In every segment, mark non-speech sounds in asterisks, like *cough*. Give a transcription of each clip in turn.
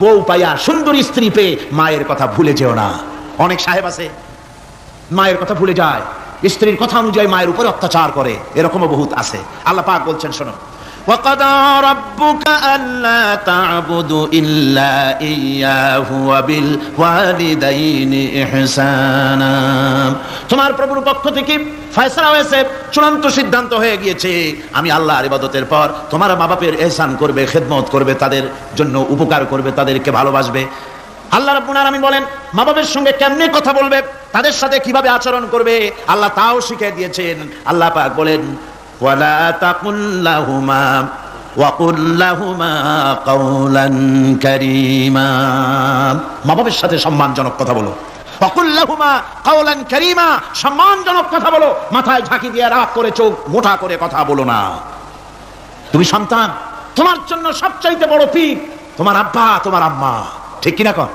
বউ পাইয়া সুন্দর স্ত্রী পেয়ে মায়ের কথা ভুলে যেও না। অনেক সাহেব আছে, মায়ের কথা ভুলে যায়, স্ত্রীর কথা অনুযায়ী মায়ের উপরে অত্যাচার করে, এরকমও বহুত আছে। আল্লাহ পাক বলছেন, শোনো وقضى ربك ألا تعبدوا إلا إياه وبالوالدين إحسانا তোমার প্রভুর পক্ষ থেকে ফয়সালা হয়েছে চূড়ান্ত সিদ্ধান্ত হয়ে গিয়েছে আমি আল্লাহর ইবাদতের পর তোমার মা বাপের এহসান করবে খেদমত করবে তাদের জন্য উপকার করবে তাদেরকে ভালোবাসবে আল্লাহ রাব্বুল আলামিন বলেন মা বাবার সঙ্গে কেমনে কথা বলবে তাদের সাথে কিভাবে আচরণ করবে আল্লাহ তাও শিখিয়ে দিয়েছেন আল্লাহ পাক বলেন ওয়ালা তাকুল্লাহুমা ওয়াকুল লাহুমা কাওলান কারীমা। মা বাবার সাথে সম্মানজনক কথা বলো। ওয়াকুল লাহুমা কাওলান কারীমা, সম্মানজনক কথা বলো। মাথায় ঝাঁকি দিয়ে রাগ করে চোখ মোটা করে কথা বলো না। তুমি সন্তান, তোমার জন্য সবচাইতে বড় পীর তোমার আব্বা, তোমার আম্মা। ঠিক কিনা কন?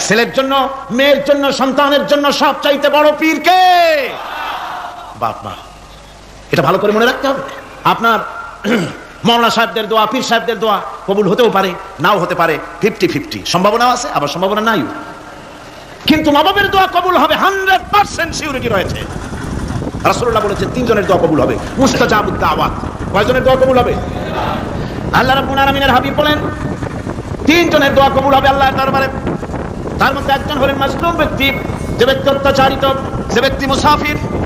ছেলের জন্য, মেয়ের জন্য, সন্তানের জন্য সবচাইতে বড় পীর কে? বাপ মা এটা ভালো করে মনে রাখতে হবে। আপনার *clears throat* মৌলানা সাহেবদের দোয়া, পীর সাহেবদের দোয়া কবুল হতেও পারে, নাও হতে পারে। Fifty fifty. সম্ভাবনা আছে, আবার সম্ভাবনা নাই কিন্তু নবাবের দোয়া কবুল হবে, হান্ড্রেড পার্সেন্ট সিউরিটি রয়েছে। রাসূলুল্লাহ বলেছেন, তিনজনের দোয়া কবুল হবে। মুস্তাজাবুদ দাওয়াত। কয়জনের দোয়া কবুল হবে? আল্লাহ রাব্বুল আলামিনের হাবিব বলেন, তিনজনের দোয়া কবুল হবে আল্লাহর দরবারে। তার মধ্যে একজন হলেন মাজলুম ব্যক্তি, যে ব্যক্তি অত্যাচারিত, যে ব্যক্তি মুসাফির।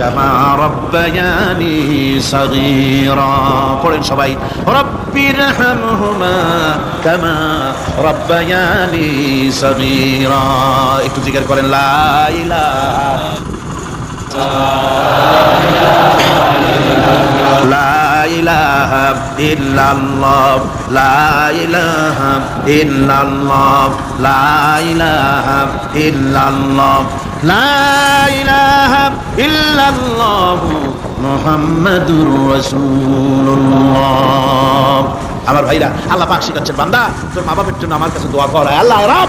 কামা রব্বায়ানি সগীরা। পড়েন সবাই রব্বির হামহুমা কামা রব্বায়ানি সগীরা। একটু জিজ্ঞেস করেন লা ইল্লাল্লাহ, লা ইলাহা ইল্লাল্লাহ, লা ইলাহা ইল্লাল্লাহ, লা ইলাহা ইল্লাল্লাহ মুহাম্মাদুর রাসূলুল্লাহ। আমার ভাইরা, আল্লাহ পাক শিখাচ্ছেন, বান্দা, তোর মা বাবার জন্য আমার কাছে দোয়া কর আল্লাহ রব।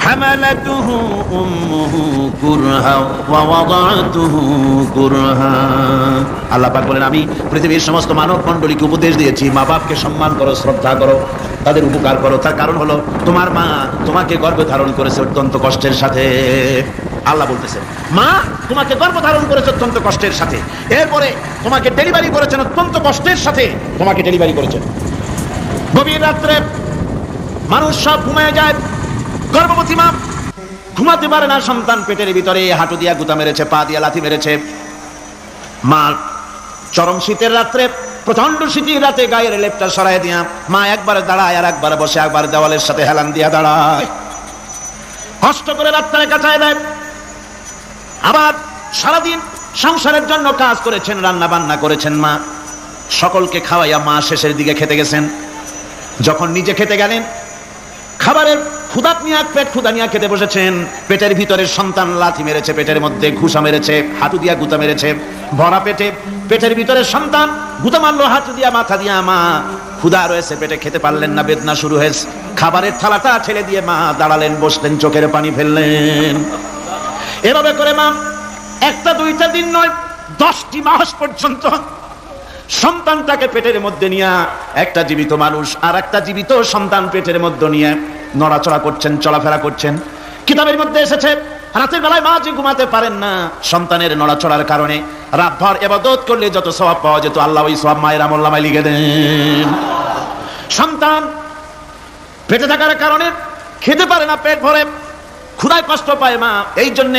حملته أمه كرها ووضعته كرها আল্লাহ পাক বলেন আমি পৃথিবীর সমস্ত মানব মণ্ডলীকে উপদেশ দিয়েছি মা বাপকে সম্মান করো শ্রদ্ধা করো তাদের উপকার করো তার কারণ হলো তোমার মা তোমাকে গর্ভে ধারণ করেছে অত্যন্ত কষ্টের সাথে আল্লাহ বলতেছেন মা তোমাকে গর্ভ ধারণ করেছে অত্যন্ত কষ্টের সাথে এরপরে তোমাকে ডেলিভারি করেছেন অত্যন্ত কষ্টের সাথে তোমাকে ডেলিভারি করেছেন গভীর রাত্রে মানুষ সব ঘুমিয়ে যায় গর্ভবতী মা, ঘুমাতে পারে না সন্তান, পেটের ভিতরে হাঁটু দিয়া গুতা মেরেছে, পা দিয়া লাথি মেরেছে। মা, চরম শীতের রাত্রে প্রচণ্ড শীতের রাতে গায়ের লেপটা সরাই দিয়া, মা একবার দাঁড়ায় আর একবার বসে, একবার দেওয়ালের সাথে হেলান দিয়া দাঁড়ায়। কষ্ট করে রাত্রে কাটায় দেয়। আবার সারাদিন সংসারের জন্য কাজ করেছেন রান্না বান্না করেছেন মা। সকলকে খাওয়াইয়া মা শেষের দিকে খেতে গেছেন। যখন নিজে খেতে গেলেন, খাবারের ক্ষুদাত নিয়ে পেট ক্ষুদা নিয়ে খেতে বসেছেন। পেটের ভিতরে সন্তান লাথি মেরেছে, পেটের মধ্যে ঘুষা মেরেছে হাতু দিয়া গুতা মেরেছে, ভরা পেটে, পেটের ভিতরে সন্তান গুতা মারলো হাতু দিয়া, মাথা দিয়া, মা ক্ষুদা রয়েছে, পেটে খেতে পারলেন না, বেদনা শুরু হয়েছে। খাবারের থালাটা ছেড়ে দিয়ে মা দাঁড়ালেন, বসলেন, চোখের পানি ফেললেন। এভাবে করে মা, একটা দুইটা দিন নয়, দশটি মাস পর্যন্ত সন্তানটাকে পেটের মধ্যে নিয়ে, একটা জীবিত মানুষ আর একটা জীবিত সন্তান পেটের মধ্যে নিয়ে নড়াচড়া করছেন, চলাফেরা করছেন। কিতাবের মধ্যে এসেছে, রাতের বেলায় মা যে ঘুমাতে পারেন না। সন্তানের নড়াচড়ার কারণে রাতভর এবাদত করলে যত স্বভাব পাওয়া যেত, আল্লাহ ওই সব মায়ের আমল্লামায় লিখে দেন। সন্তান পেটে থাকার কারণে খেতে পারে না, পেট ভরে। ক্ষুদায় কষ্ট পায় মা। এই জন্য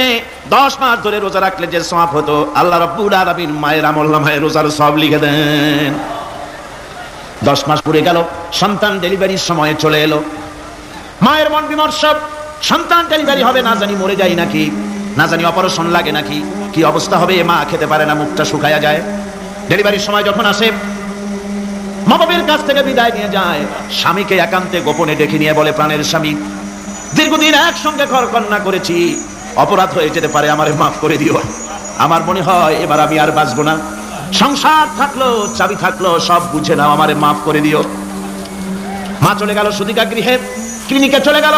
দশ মাস ধরে রোজা রাখলে যে সব হতো, আল্লাহ রব্বুল আলামিন মায়ের আমল নামায় রোজার সব লিখে দেন। দশ মাস পুরে গেল, সন্তান ডেলিভারির সময়ে চলে এলো। মায়ের মন বিমর্ষ সন্তান ডেলিভারি হবে, না জানি মরে যাই নাকি, না জানি অপারেশন লাগে নাকি, কি অবস্থা হবে, মা খেতে পারে না, মুখটা শুকায়া যায়। ডেলিভারির সময় যখন আসে মা কাছ থেকে বিদায় নিয়ে যায়, স্বামীকে একান্তে গোপনে ডেকে নিয়ে বলে, প্রাণের স্বামী, দীর্ঘদিন একসঙ্গে ঘর কন্যা করেছি, অপরাধ হয়ে যেতে পারে, আমারে মাফ করে দিও। আমার মনে হয় এবার আমি আর বাঁচবো না। সংসার থাকল, চাবি থাকল, সব বুঝে নাও, আমারে মাফ করে দিও। মা চলে গেল সুদিকা গৃহে। ক্লিনিকে চলে গেল,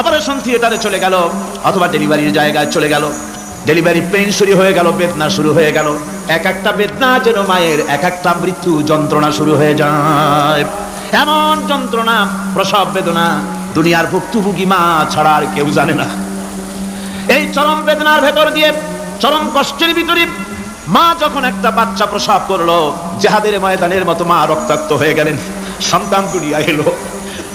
অপারেশন থিয়েটারে চলে গেল, অথবা ডেলিভারির জায়গায় চলে গেল। ডেলিভারি পেইন শুরু হয়ে গেল, বেদনা শুরু হয়ে গেল। এক একটা বেদনা যেন মায়ের, এক একটা মৃত্যু যন্ত্রণা শুরু হয়ে যায়। এমন যন্ত্রণা, প্রসব বেদনা, দুনিয়ার ভুক্তভোগী মা ছাড়া আর কেউ জানে না। এই চরম বেদনার ভেতর দিয়ে, চরম কষ্টের ভিতরে মা যখন একটা বাচ্চা প্রসব করল, জাহাদের ময়দানের মতো মা রক্তাক্ত হয়ে গেলেন। সন্তান দুনিয়া এলো।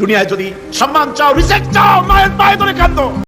দুনিয়ায় যদি সম্মান চাও রিজেক্ট চাও মায়ের পায়ে ধরে কান্দো।